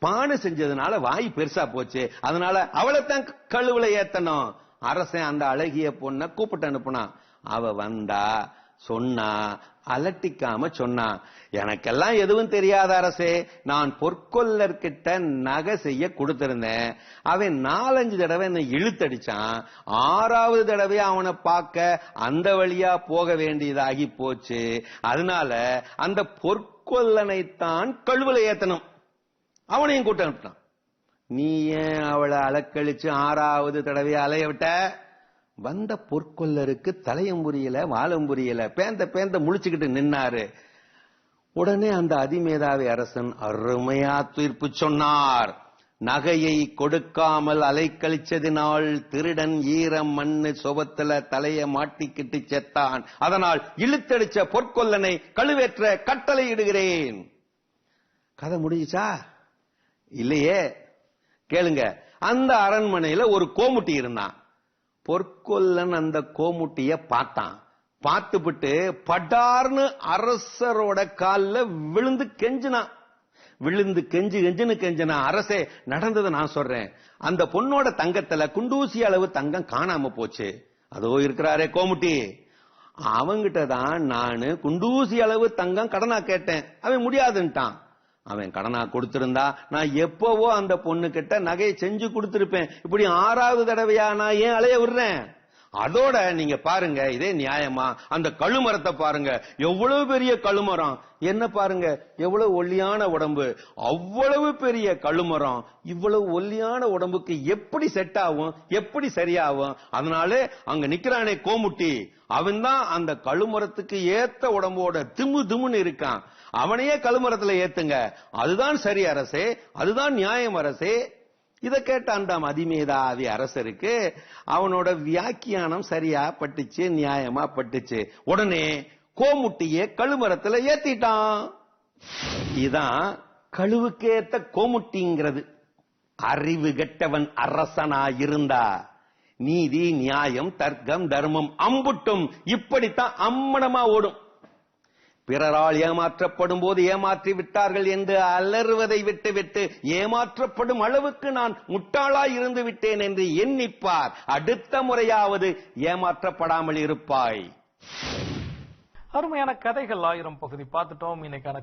பானை செஞ்சதுனால வாய் பெருசா போச்சு. அதனால அவளைத்தான் கழுவுல ஏத்தணும். அரசன் அந்த அழகிய பொண்ண கூப்பிட்டு அனுப்புனான் அவ வந்தா சொன்னா அலட்டிக்காம சொன்னா எனக்கெல்லாம் எதுவும் தெரியாத அரசே. நான் பொற்கொல்லர்கிட்ட நகை செய்ய கொடுத்திருந்தேன். அவன் நாலஞ்சு தடவை என்னை இழுத்தடிச்சான். ஆறாவது தடவை அவனை பார்க்க அந்த வழியா போக வேண்டியதாகி போச்சு. அதனால அந்த பொற்கொல்லனைத்தான் கழுவுல ஏத்தணும். அவனையும் கூட்ட அனுப்பிட்டான். நீ ஏன் அவளை அலக்கழிச்சு ஆறாவது தடவை அலைய விட்ட? வந்த பொற்கொல்லருக்கு தலையும் புரியல வாழும் புரியல. பேந்த பேந்த முழிச்சுக்கிட்டு நின்னாரு. உடனே அந்த அதிமேதாவி அரசன் அருமையா தீர்ப்பு சொன்னார். நகையை கொடுக்காமல் அலைக்கழிச்சதினால் திருடன் ஈரம் மண்ணு சுபத்துல தலைய மாட்டிக்கிட்டு செத்தான். அதனால் இழுத்தடிச்ச பொற்கொல்லனை கழுவேற்ற கட்டளை இடுகிறேன் கதை முடிஞ்சுச்சா? இல்லையே? கேளுங்க. அந்த அரண்மனையில ஒரு கோமுட்டி இருந்தான். பொற்கொல்லன் அந்த கோமுட்டிய பார்த்தான். பார்த்துபிட்டு படார்னு அரசரோட காலில் விழுந்து கெஞ்சினான். விழுந்து கெஞ்சு கெஞ்சுன்னு கெஞ்சினா அரசே நடந்ததை நான் சொல்றேன். அந்த பொண்ணோட தங்கத்துல குண்டூசி அளவு தங்கம் காணாம போச்சு. அதோ இருக்கிறாரே கோமுட்டி. அவங்கிட்ட தான் நானு குண்டூசி அளவு தங்கம் கடனா கேட்டேன். அவன் முடியாதுன்ட்டான். அவன் கடனா கொடுத்திருந்தா நான் எப்பவோ அந்த பொண்ணு கிட்ட நகையை செஞ்சு கொடுத்திருப்பேன். இப்படி ஆறாவது தடவையா நான் ஏன் அலைய விடுறேன்? அதோட நீங்க பாருங்க இதே நியாயமா? அந்த கழுமரத்தை பாருங்க. எவ்வளவு பெரிய கழுமரம்? என்ன பாருங்க? எவ்வளவு ஒல்லியான உடம்பு. அவ்வளவு பெரிய கழுமரம். இவ்வளவு ஒல்லியான உடம்புக்கு எப்படி செட் ஆகும்? எப்படி சரியாகும்? அதனால அங்க நிக்கிறானே கோமுட்டி. அவன் தான் அந்த கழுமரத்துக்கு ஏத்த உடம்போட திமு திமுன்னு இருக்கான். அவனையே கழுமரத்துல ஏத்துங்க. அதுதான் சரி அரசே. அதுதான் நியாயம் அரசே. இதை கேட்ட அந்த அதிமேதாவி அரசருக்கு அவனோட வியாக்கியானம் சரியா பட்டுச்சு நியாயமா பட்டுச்சு. உடனே கோமுட்டிய கழுமரத்துல ஏத்திட்டான். இதான் கழுவுக்கேத்த கோமுட்டிங்கிறது. அறிவு கெட்டவன் அரசனா இருந்தா நீதி நியாயம் தர்க்கம் தர்மம் அம்புட்டும். இப்படித்தான் அம்மனமா ஓடும். பிறரால் ஏமாற்றப்படும் போது ஏமாற்றி விட்டார்கள் என்று அலறுவதை விட்டுவிட்டு ஏமாற்றப்படும் அளவுக்கு நான் முட்டாளாய் இருந்து விட்டேன் என்று எண்ணிப்பார். அடுத்த முறையாவது ஏமாற்றப்படாமல் இருப்பாய். அருமையான கதைகள் ஆயிரம் பகுதி பார்த்துட்டோம். இன்னைக்கான